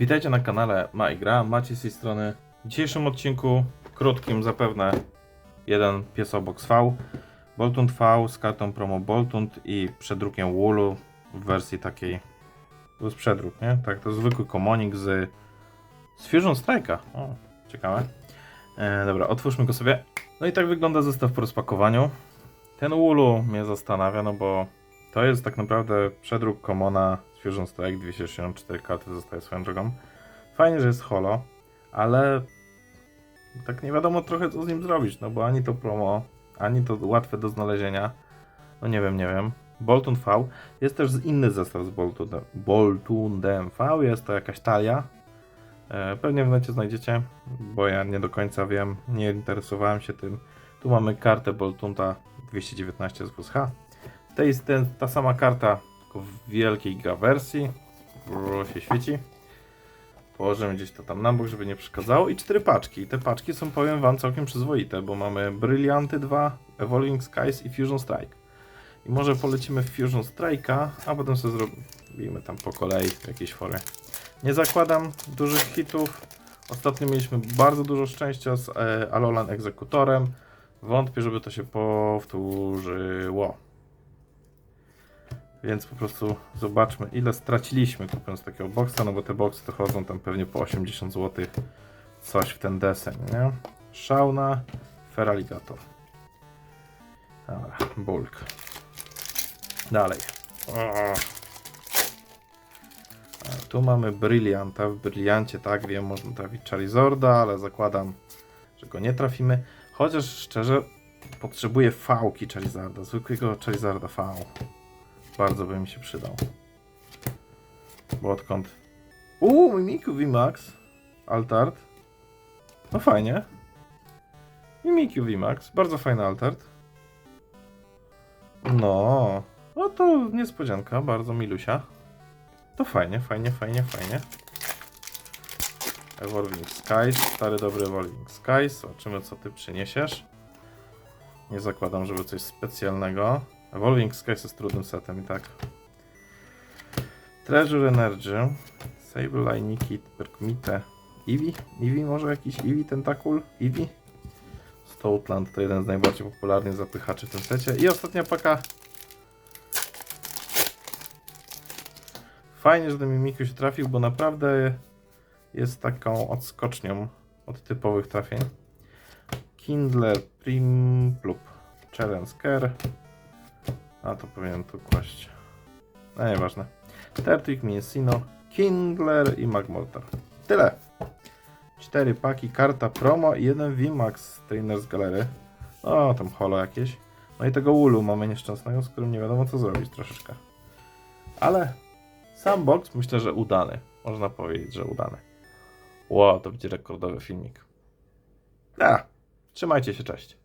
Witajcie na kanale Ma i Gra, Macie z tej strony. W dzisiejszym odcinku, krótkim zapewne, jeden Piesobox V, Boltund V z kartą promo Boltund i przedrukiem Woolu w wersji takiej, to jest przedruk, nie? Tak, to zwykły komonik z, z Fusion Strike'a. O, ciekawe. E, dobra, otwórzmy go sobie. No i tak wygląda zestaw po rozpakowaniu. Ten Woolu mnie zastanawia, no bo to jest tak naprawdę przedruk Commona Fusion Strike 264 karty zostaje swoją drogą. Fajnie, że jest holo, ale tak nie wiadomo trochę co z nim zrobić, no bo ani to promo, ani to łatwe do znalezienia. No nie wiem, nie wiem. Boltun V. Jest też inny zestaw z Boltundem, Boltundem V. Jest to jakaś talia. E, Pewnie w necie znajdziecie, bo ja nie do końca wiem, nie interesowałem się tym. Tu mamy kartę Boltunda 219 z WSH. To jest ten, ta sama karta, wielkiej giga wersji. Brrr, się świeci. Położymy gdzieś to tam na bok, żeby nie przeszkadzało. I cztery paczki. Te paczki są, powiem wam, całkiem przyzwoite, bo mamy Brillianty 2, Evolving Skies i Fusion Strike. I może polecimy w Fusion Strike'a, a potem sobie zrobimy tam po kolei w jakiejś formie. Nie zakładam dużych hitów. Ostatnio mieliśmy bardzo dużo szczęścia z e, Alolan Egzekutorem. Wątpię, żeby to się powtórzyło. Więc po prostu zobaczmy, ile straciliśmy kupując takiego boxa, no bo te boxy to chodzą tam pewnie po 80 zł. Coś w ten deseń, nie? Szauna, Feraligator. Dobra, bulk. Dalej. O. Tu mamy Brillianta. W Brilliancie, tak wiem, można trafić Charizorda, ale zakładam, że go nie trafimy. Chociaż szczerze, potrzebuję fałki Charizarda, zwykłego Charizarda V. Bardzo by mi się przydał. Bo odkąd... Uuu, Mimiku VMAX. Altart. No fajnie. Mimiku VMAX. Bardzo fajny altart. No. No to niespodzianka, bardzo milusia. To fajnie, fajnie, fajnie, fajnie. Evolving Skies, stary dobry Evolving Skies. Zobaczymy co ty przyniesiesz. Nie zakładam, żeby coś specjalnego. Evolving Skies jest trudnym setem i tak. Treasure Energy. Sableye, Nikit, Perkmite. Eevee? Eevee może jakiś Eevee Tentakul? Eevee? Stoutland to jeden z najbardziej popularnych zapychaczy w tym secie. I ostatnia paka. Fajnie, że ten Mimikyu się trafił, bo naprawdę jest taką odskocznią od typowych trafień. Kindler Primplup. Challenge Care. A to powinienem tu kłaść. No nieważne. Tertwig, Mincino, Kindler i Magmortar. Tyle. Cztery paki, karta promo i jeden VMAX Trainer z galery. O, tam holo jakieś. No i tego Woolu mamy nieszczęsnego, z którym nie wiadomo co zrobić troszeczkę. Ale sam box myślę, że udany. Można powiedzieć, że udany. Ło, to będzie rekordowy filmik. A, trzymajcie się, cześć.